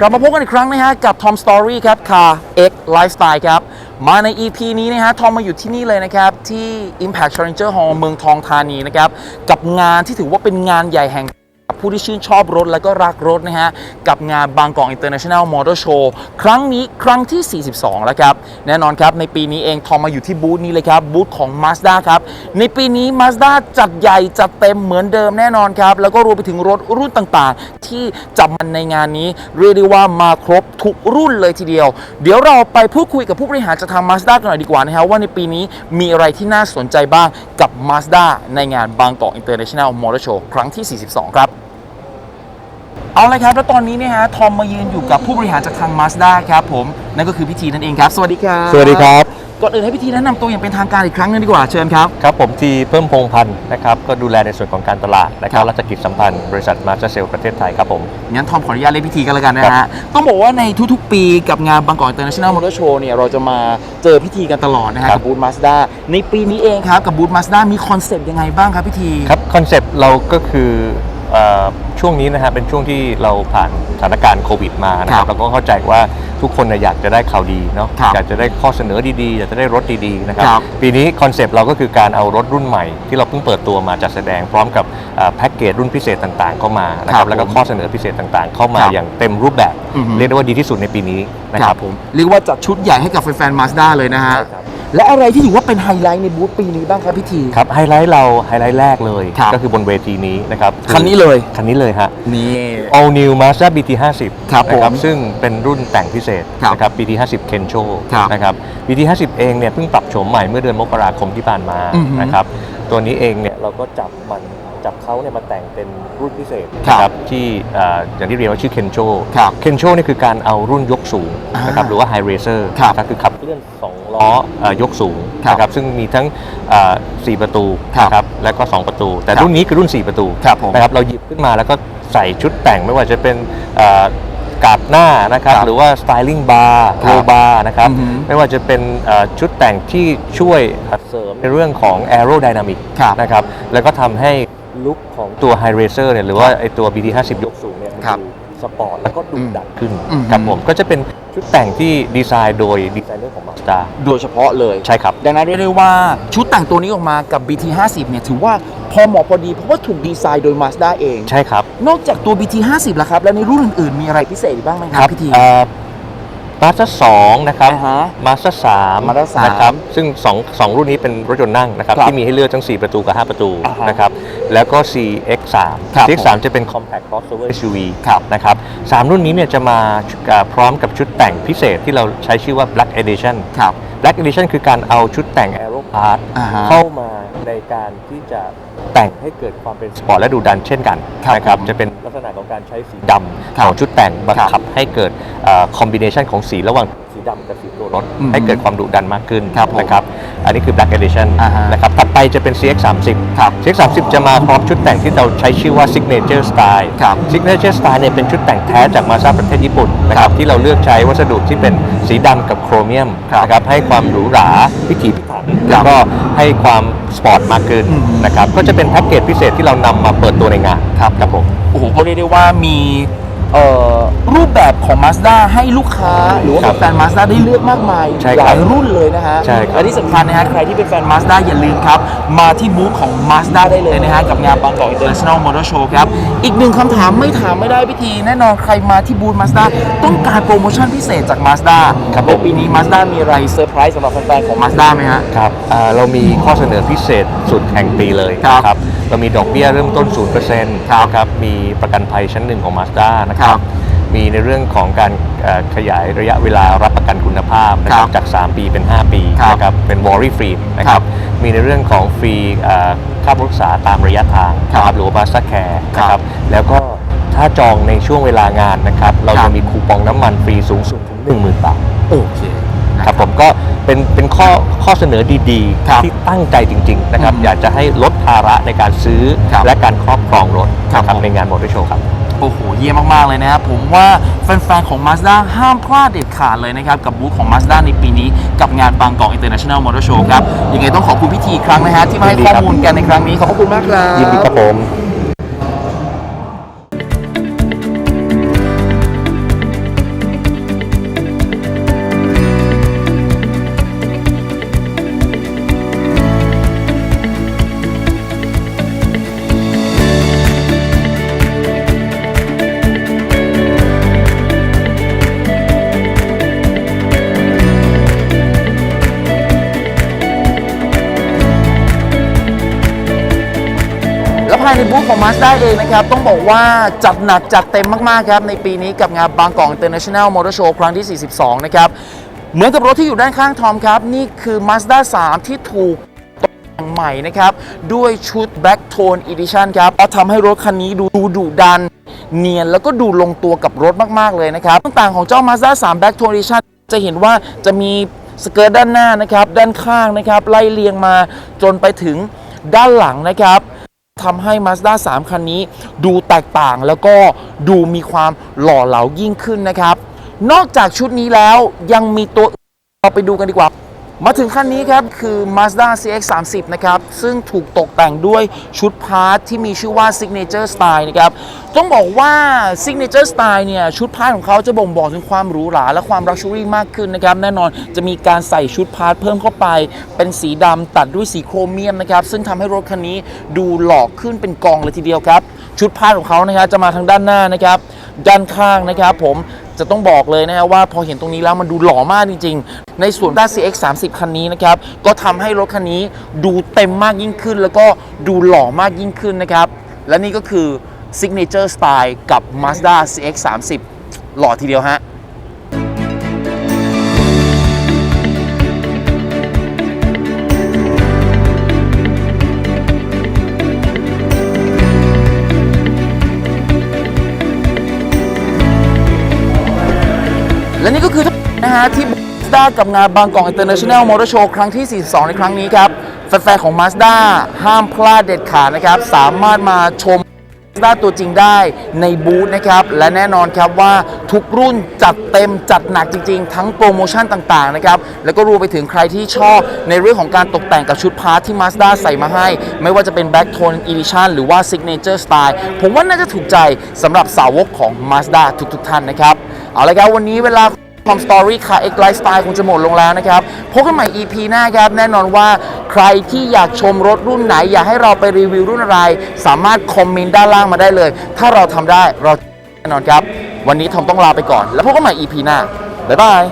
กลับมาพบกันอีกครั้งนะฮะกับ Tom Story ครับ Car X Lifestyle ครับ มาใน EP นี้นะฮะทอมมาอยู่ที่นี่เลยนะครับ ที่ Impact Challenger Hall เมืองทองธานีนะครับ กับงานที่ถือว่าเป็นงานใหญ่แห่ง ผู้ที่ชื่นชอบรถและก็รักรถนะฮะ กับงานบางกอก International Motor Show ครั้งนี้ครั้งที่ 42 แล้วครับ แน่นอนครับ ในปีนี้เองทอมมาอยู่ที่บูธนี้เลยครับ บูธของ Mazda ครับ ในปีนี้ Mazda จัดใหญ่จัดเต็มเหมือนเดิมแน่นอนครับ แล้วก็รวมไปถึงรถรุ่นต่างๆ ที่จับมันในงานนี้ เรียกได้ว่ามาครบทุกรุ่นเลยทีเดียว เดี๋ยวเราไปพูดคุยกับผู้บริหารจากทาง Mazda กันหน่อยดีกว่านะฮะว่าในปีนี้มีอะไรที่น่าสนใจบ้างกับ Mazda ในงานบางกอก International Motor Show ครั้งที่ 42 ครับ เอาเลยครับ แล้วตอนนี้เนี่ยฮะทอมมายืนอยู่กับผู้บริหารจากทาง Mazda ครับผมนั่นก็คือพิธีนั่นเองครับ สวัสดีครับสวัสดีครับก่อนอื่นให้พิธีแนะนำตัวอย่างเป็นทางการอีกครั้งหนึงดีกว่าเชิญครับ ครับผมทีเพิ่มพงษ์พันธ์นะครับก็ดูแลในส่วนของการตลาดและครัก็บรัชกิจสัมพันธ์บริษัทมาสเตอร์เซลประเทศไทยครับผม งั้นทอมขออนุญาตเรียกพิธีกันแล้วกันนะครัฮะบต้องบอกว่าในทุกๆ ปีกับงานบางกอก International Motor Show เนี่ยเราจะมาเจอพิธีกันตลอดนะฮะกับบูธ Mazda ในปีนี้เองครับ กับบูธ Mazda มีคอนเซปต์ยังไงบ้างครับพิธี ครับคอนเซปต์เราก็คือเอ่อ ช่วงนี้นะฮะเป็นช่วงที่เราผ่านสถานการณ์โควิดมานะคครัรับบเราก็เข้าใจว่าทุกคนเนี่ยอยากจะได้ข่าวดีเนาะครับอยากจะได้ข้อเสนอดีๆ อยากจะได้รถดีๆนะครับครับปีนี้คอนเซปต์เราก็คือการเอารถรุ่นใหม่ ที่เราเพิ่งเปิดตัวมาจัดแสดงพร้อมกับเอ่อแพ็กเกจรุ่นพิเศษต่างๆ เข้ามานะคครัรับบแล้วก็ผมข้อเสนอพิเศษต่างๆ เข้ามาครับอย่างเต็มรูปแบบอือฮึเรียกได้ว่าดีที่สุดในปีนี้นะครับผมเรียกว่าจัดชุดใหญ่ให้กับแฟนๆ Mazda เลยนะฮะใช่ครับ และอะไรที่ถือว่าเป็นไฮไลท์ในบูธปีนี้บ้างครับพิธีครับไฮไลท์เราไฮไลท์แรกเลยครับ ก็คือบนเวทีนี้นะครับคันนี้เลย คันนี้เลยฮะ นี่ All New Mazda BT 50ครับนะผมซึ่งเป็นรุ่นแต่งพิเศษครับนะครับ BT 50 Kencho ครับนะครับ BT 50เองเนี่ยเพิ่งปรับโฉมใหม่เมื่อเดือนมกราคมที่ผ่านมาอือฮึนะครับตัวนี้เองเนี่ยเราก็จับมันจับเขาเนี่ยมาแต่งเป็นรุ่นพิเศษครับนะครับที่เอ่ออย่างที่เรียกว่าชื่อ Kencho ครับ Kencho นี่คือการเอารุ่นยกสูงนะครับอ่าหรือว่า High Racer ครับนะคือขับเคลื่อน2ล้อเอ่อยกสูงครับนะครับซึ่งมีทั้งเอ่อ4ประตูครับนะครับและก็ 2 ประตู แต่ครับรุ่นนี้คือรุ่น 4 ประตูครับผมนะครับเราหยิบขึ้นมาแล้วก็ใส่ชุดแต่งไม่ว่าจะเป็นเอ่อกาบหน้านะครับครับหรือว่าสไตลิ่งบาร์คโรรับบาร์นะครับอือฮึไม่ว่าจะเป็นเอ่อชุดแต่งที่ช่วยเสริมในเรื่องของ aerodynamic ครับนะครับแล้วก็ทำให้ลุคของตัว High Racer เนี่ยหรือว่าไอตัว BT 50 ยกสูงเนี่ยมันครับดูส ปอร์ตแล้วก็ดูดันขึ้นอืม ครับผมก็จะเป็นชุดแต่งที่ดีไซน์โดยดีไซเนอร์ของ Mazda โดยเฉพาะเลย ใช่ครับ ดังนั้นเรียกได้ว่าชุดแต่งตัวนี้ออกมากับ BT 50เนี่ยถือว่าพอเหมาะพอดีเพราะว่าถูกดีไซน์โดย Mazda เอง ใช่ครับนอกจากตัว BT 50แล้วครับ แล้วในรุ่นอื่นๆมีอะไรพิเศษอีกบ้างไหมครับพี่ทีมาสเตอ ร์สองนะครับ อ่าฮะมาสเตอร์สาม Mazda 3นะครับ ซึ่งสองสองรุ่นนี้เป็นรถยนต์นั่งนะครับ ครับที่มีให้เลือกทั้ง 4 ประตูกับ 5 ประตูอ่าฮะนะครับ แล้วก็ CX3 ครับ CX3 จะเป็น compact crossover SUV ครับนะครับสามรุ่นนี้เนี่ยจะมาเอ่อพร้อมกับชุดแต่งพิเศษที่เราใช้ชื่อว่า Black Edition ครับ Black Edition คือการเอาชุดแต่ง Aero Part อ่าฮะ เข้ามาในการที่จะแต่งให้เกิดความเป็นสปอร์ตและดูดันเช่นกันครับนะครับผมจะเป็นลักษณะของการใช้สีดำครับของชุดแต่งมาครับ ขับให้เกิดคอมบิเนชันของสีระหว่างสี ดำกับสีตัวรถ อืมให้เกิดความดุดันมากขึ้นครับผมนะครับ อันนี้คือ Black Edition อ่าฮะนะครับ ถัดไปจะเป็น CX 30 ครับ CX 30จะมาพร้อมชุดแต่งที่เราใช้ชื่อว่า Signature Style ครับ Signature Style เนี่ยเป็นชุดแต่งแท้จากมาซาประเทศญี่ปุ่นนะครับที่เราเลือกใช้วัสดุที่เป็นสีดำกับโครเมียมครับนะครับให้ความหรูหราพิถีพิถันครัแล้วบก็ให้ความสปอร์ตมากขึ้นอืม นะครับก็จะเป็นแพ็กเกจพิเศษที่เรานำมาเปิดตัวในงานครับครับผม โอ้โหก็เรียกได้ว่ามี เอ่อรูปแบบของ Mazda ให้ลูกค้า หรือว่าครับแฟน Mazda ได้เลือกมากมายใช่หครับลายรุ่นเลยนะฮะใช่ครับ และที่สำคัญนะฮะใครที่เป็นแฟน Mazda อย่าลืมครับ มาที่บูธของ Mazda ได้เลยนะฮะ กับงานบางกอก International Motor Show ครับ อีกหนึ่งคำถามไม่ถามไม่ได้พิธี แน่นอนใครมาที่บูธ Mazda ต้องการโปรโมชั่นพิเศษจาก Mazda ครับในปีนี้ Mazda มีอะไรเซอร์ไพรส์สำหรับแฟนๆของ Mazda ไหมฮะ ครับอ่าเรามีข้อเสนอพิเศษสุดแห่งปีเลยครับนะครับเรามีดอกเบี้ยเริ่มต้น0%นะครับ มีประกันภัยชั้นหนึ่งของ Mazda นะคครัรับบมีในเรื่องของการเอ่อขยายระยะเวลารับประกันคุณภาพนะคครัรับบจาก 3 ปีเป็น 5 ปีครับนะครับเป็นวอรี่ฟรีนะคครัรับบมีในเรื่องของฟรีเอ่อค่ารักษาตามระยะทางครับนะครับหรือว่า Mazda Care ครับนะครับแล้วก็ถ้าจองในช่วงเวลางานนะครับ เราครัจะบมีคูปองน้ำมันฟรีสูงสุดถึง 10,000 บาท โอเคนะครับผมก็เป็นเป็นข้อข้อเสนอดีครับๆที่ตั้งใจจริง ๆ นะครับอืมอยากจะให้ลดภาระในการซื้อครับและการครอบครองรถครับนะครับผมในงานมอเตอร์โชว์ครับ โอ้โหเยี่ยมมากๆเลยนะครับผมว่าแฟนๆของ Mazda ห้ามพลาดเด็ดขาดเลยนะครับกับบูธของ Mazda ในปีนี้กับงานบางกอก International Motor Show ครับยังไงต้องขอบคุณพิธีอีกครั้งนะฮะที่มาให้ข้อมูลกันในครั้งนี้ขอบพระคุณมากครับ ยินดีครับผม ในบูธของ Mazda เองนะครับ ต้องบอกว่าจัดหนักจัดเต็มมาก ๆ ครับ ในปีนี้กับงานบางกอก International Motor Show ครั้งที่ 42 นะครับ เหมือนกับรถที่อยู่ด้านข้างทอมครับ นี่คือ Mazda 3 ที่ถูกตกแต่งใหม่นะครับ ด้วยชุด Black Tone Edition ครับและทำให้รถคันนี้ดูดูดุดัน เนียนแล้วก็ดูลงตัวกับรถมาก ๆ เลยนะครับต่างของเจ้า Mazda 3 Black Tone Edition จะเห็นว่าจะมีสเกิร์ตด้านหน้านะครับ ด้านข้างนะครับ ไล่เรียงมาจนไปถึงด้านหลังนะครับ ทำให้ Mazda 3 คันนี้ดูแตกต่างแล้วก็ดูมีความหล่อเหลายิ่งขึ้นนะครับ นอกจากชุดนี้แล้วยังมีตัวอื่นเราไปดูกันดีกว่า มาถึงคันนี้ครับ คือ Mazda CX-30 นะครับ ซึ่งถูกตกแต่งด้วยชุดพาร์ทที่มีชื่อว่า Signature Style นะครับ ต้องบอกว่า Signature Style เนี่ย ชุดพาร์ทของเขาจะบ่งบอกถึงความหรูหราและความ Luxury มากขึ้นนะครับ แน่นอนจะมีการใส่ชุดพาร์ทเพิ่มเข้าไป เป็นสีดำตัดด้วยสีโครเมียมนะครับ ซึ่งทำให้รถคันนี้ดูหล่อขึ้นเป็นกองเลยทีเดียวครับ ชุดพาร์ทของเขานะครับจะมาทางด้านหน้านะครับ ด้านข้างนะครับผม จะต้องบอกเลยนะครับว่าพอเห็นตรงนี้แล้วมันดูหล่อมากจริง ๆ ในส่วนด้าน CX 30คันนี้นะครับ ก็ทำให้รถคันนี้ดูเต็มมากยิ่งขึ้น แล้วก็ดูหล่อมากยิ่งขึ้นนะครับ และนี่ก็คือ Signature Style กับ Mazda CX 30หล่อทีเดียวฮะ และนี่ก็คือทั้งหมดนะฮะที่ Mazda กับงานบางกอก International Motor Show ครั้งที่ 42 ในครั้งนี้ครับ แฟนๆของ Mazda ห้ามพลาดเด็ดขาดนะครับ สามารถมาชม Mazda ตัวจริงได้ในบูธนะครับ และแน่นอนครับว่าทุกรุ่นจัดเต็มจัดหนักจริงๆ ทั้งโปรโมชั่นต่างๆนะครับ แล้วก็รวมไปถึงใครที่ชอบในเรื่องของการตกแต่งกับชุดพาร์ทที่ Mazda ใส่มาให้ ไม่ว่าจะเป็น Black Tone Edition หรือว่า Signature Style ผมว่าน่าจะถูกใจสำหรับสาวกของ Mazda ทุกๆท่านนะครับ เอาละครับวันนี้เวลาคอมสตอรี่คาเอ็กไลฟ์สไตล์คงจะหมดลงแล้วนะครับพบกันใหม่ EP หน้าครับ แน่นอนว่า ใครที่อยากชมรถรุ่นไหน อยากให้เราไปรีวิวรุ่นอะไร สามารถคอมเมนต์ด้านล่างมาได้เลย ถ้าเราทำได้เราแน่นอนครับ วันนี้ทอมต้องลาไปก่อน แล้วพบกันใหม่ EP หน้าบ๊ายบาย